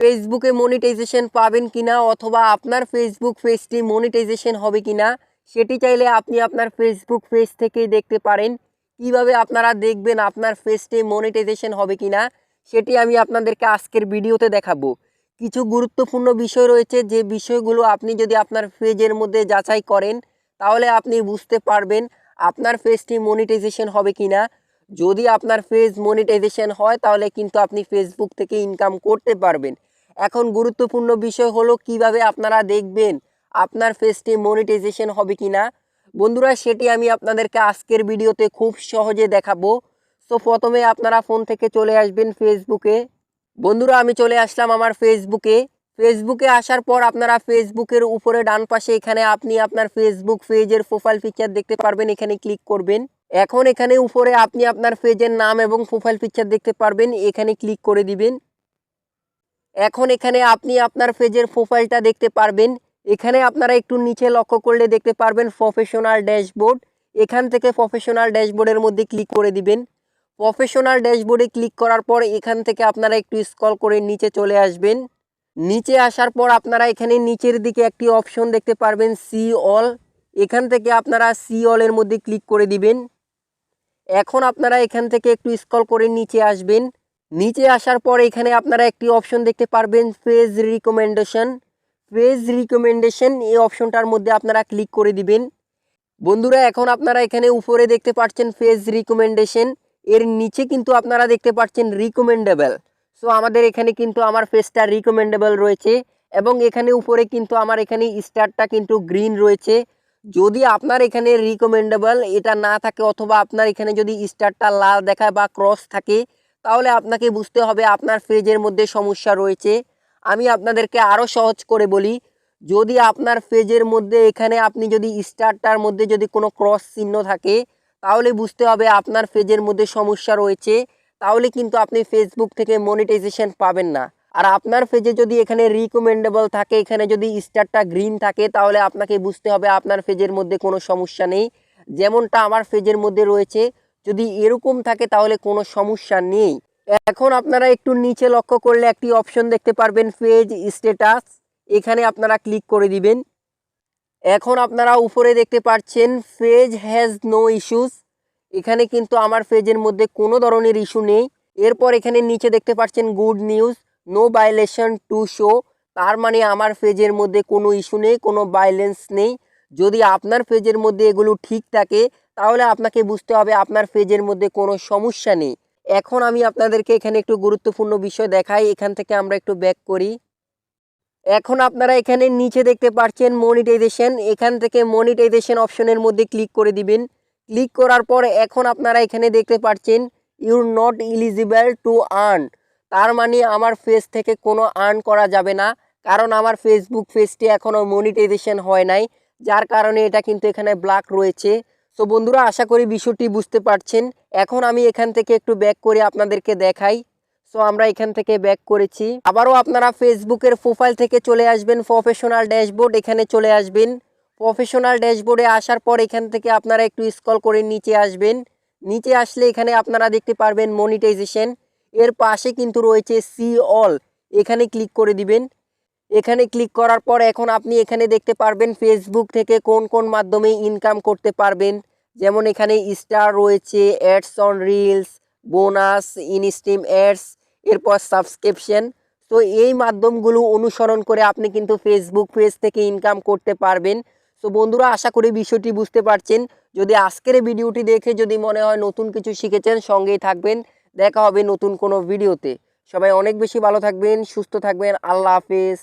ফেসবুকে মনিটাইজেশন পাবেন কিনা অথবা আপনার ফেসবুক পেজটি মনিটাইজেশন হবে কিনা, সেটি চাইলে আপনি আপনার ফেসবুক পেজ থেকেই দেখতে পারেন। কীভাবে আপনারা দেখবেন আপনার পেজটি মনিটাইজেশন হবে কিনা, সেটি আমি আপনাদেরকে আজকের ভিডিওতে দেখাবো। কিছু গুরুত্বপূর্ণ বিষয় রয়েছে, যে বিষয়গুলো আপনি যদি আপনার পেজের মধ্যে যাচাই করেন, তাহলে আপনি বুঝতে পারবেন আপনার পেজটি মনিটাইজেশন হবে কিনা। যদি আপনার পেজ মনিটাইজেশন হয়, তাহলে কিন্তু আপনি ফেসবুক থেকে ইনকাম করতে পারবেন। এখন গুরুত্বপূর্ণ বিষয় হলো কীভাবে আপনারা দেখবেন আপনার পেজটি মনিটাইজেশন হবে কিনা। বন্ধুরা, সেটি আমি আপনাদেরকে আজকের ভিডিওতে খুব সহজে দেখাবো। তো প্রথমে আপনারা ফোন থেকে চলে আসবেন ফেসবুকে বন্ধুরা, আমি চলে আসলাম আমার ফেসবুকে ফেসবুকে আসার পর আপনারা ফেসবুকের উপরে ডান পাশে এখানে আপনি আপনার ফেসবুক পেজের প্রোফাইল পিকচার দেখতে পারবেন। এখানে ক্লিক করবেন। এখন এখানে উপরে আপনি আপনার পেজের নাম এবং প্রোফাইল পিকচার দেখতে পারবেন। এখানে ক্লিক করে দিবেন। এখন এখানে আপনি আপনার পেজের প্রোফাইলটা দেখতে পারবেন। এখানে আপনারা একটু নিচে লক্ষ্য করলে দেখতে পারবেন প্রফেশনাল ড্যাশবোর্ড এখান থেকে প্রফেশনাল ড্যাশবোর্ডের মধ্যে ক্লিক করে দিবেন। প্রফেশনাল ড্যাশবোর্ডে ক্লিক করার পর এখান থেকে আপনারা একটু স্ক্রল করে নিচে চলে আসবেন। নিচে আসার পর আপনারা এখানে নিচের দিকে একটি অপশন দেখতে পারবেন সি অল এখান থেকে আপনারা সি অলের মধ্যে ক্লিক করে দিবেন। এখন আপনারা এখান থেকে একটু স্ক্রল করে নিচে আসবেন। নিচে আসার পর এখানে আপনারা একটি অপশন দেখতে পারবেন পেজ রিকমেন্ডেশন পেজ রিকমেন্ডেশন এই অপশনটার মধ্যে আপনারা ক্লিক করে দিবেন। বন্ধুরা, এখন আপনারা এখানে উপরে দেখতে পাচ্ছেন পেজ রিকমেন্ডেশন এর নিচে কিন্তু আপনারা দেখতে পাচ্ছেন রিকমেন্ডেবল সো আমাদের এখানে কিন্তু আমার পেজটা রিকমেন্ডেবল রয়েছে এবং এখানে উপরে কিন্তু আমার এখানে স্টারটা কিন্তু গ্রিন রয়েছে। যদি আপনার এখানে রিকমেন্ডেবল এটা না থাকে অথবা আপনার এখানে যদি স্টারটা লাল দেখায় বা ক্রস থাকে তাহলে আপনাকে বুঝতে হবে আপনার পেজের মধ্যে সমস্যা রয়েছে। আমি আপনাদেরকে আরও সহজ করে বলি, যদি আপনার পেজের মধ্যে এখানে আপনি যদি স্টারটার মধ্যে যদি কোনো ক্রস চিহ্ন থাকে, তাহলে বুঝতে হবে আপনার পেজের মধ্যে সমস্যা রয়েছে। তাহলে কিন্তু আপনি ফেসবুক থেকে মনিটাইজেশন পাবেন না। আর আপনার পেজে যদি এখানে রিকমেন্ডেবল থাকে, এখানে যদি স্টারটা গ্রিন থাকে, তাহলে আপনাকে বুঝতে হবে আপনার পেজের মধ্যে কোনো সমস্যা নেই। যেমনটা আমার পেজের মধ্যে রয়েছে যদি এরকম থাকে তাহলে কোনো সমস্যা নেই। এখন আপনারা একটু নিচে লক্ষ্য করলে একটি অপশন দেখতে পারবেন পেজ স্ট্যাটাস। এখানে আপনারা ক্লিক করে দিবেন। এখন আপনারা উপরে দেখতে পাচ্ছেন পেজ হ্যাজ নো ইস্যুস। এখানে কিন্তু আমার পেজের মধ্যে কোনো ধরনের ইস্যু নেই। এরপর এখানে নিচে দেখতে পাচ্ছেন good news, no violation to show. তার মানে আমার পেজের মধ্যে কোনো ইস্যু নেই, কোনো ভাইলেন্স নেই। যদি আপনার পেজের মধ্যে এগুলো ঠিক থাকে তাহলে আপনাকে বুঝতে হবে আপনার পেজের মধ্যে কোনো সমস্যা নেই। এখন আমি আপনাদেরকে এখানে একটু গুরুত্বপূর্ণ বিষয় দেখাই, এখান থেকে আমরা একটু ব্যাক করি। এখন আপনারা এখানে নিচে দেখতে পাচ্ছেন মনিটাইজেশন এখান থেকে মনিটাইজেশন অপশনের মধ্যে ক্লিক করে দিবেন। ক্লিক করার পর এখন আপনারা এখানে দেখতে পাচ্ছেন you're not eligible to earn তার মানে আমার ফেস থেকে কোনো আর্ন করা যাবে না, কারণ আমার ফেসবুক পেজটি এখনও মনিটাইজেশন হয় নাই, যার কারণে এটা কিন্তু এখানে ব্ল্যাক রয়েছে। তো বন্ধুরা, আশা করি বিষয়টি বুঝতে পারছেন। এখন আমি এখান থেকে একটু ব্যাক করে আপনাদেরকে দেখাই। সো আমরা এখান থেকে ব্যাক করেছি। আবারও আপনারা ফেসবুকের প্রোফাইল থেকে চলে আসবেন প্রফেশনাল ড্যাশবোর্ড এখানে চলে আসবেন। প্রফেশনাল ড্যাশবোর্ডে আসার পর এখান থেকে আপনারা একটু স্কল করে নিচে আসবেন। নিচে আসলে এখানে আপনারা দেখতে পারবেন মনিটাইজেশন এর পাশে কিন্তু রয়েছে সি অল এখানে ক্লিক করে দিবেন। এখানে ক্লিক করার পর এখন আপনি এখানে দেখতে পারবেন ফেসবুক থেকে কোন কোন মাধ্যমে ইনকাম করতে পারবেন। যেমন এখানে স্টার রয়েছে ads on reels bonus instream ads এরপর সাবস্ক্রিপশন তো এই মাধ্যমগুলো অনুসরণ করে আপনি কিন্তু ফেসবুক পেজ থেকে ইনকাম করতে পারবেন। তো বন্ধুরা, আশা করি বিষয়টি বুঝতে পারছেন। যদি আজকের ভিডিওটি দেখে যদি মনে হয় নতুন কিছু শিখেছেন, সঙ্গেই থাকবেন। দেখা হবে নতুন কোনো ভিডিওতে। সবাই অনেক বেশি ভালো থাকবেন, সুস্থ থাকবেন। আল্লাহ হাফেজ।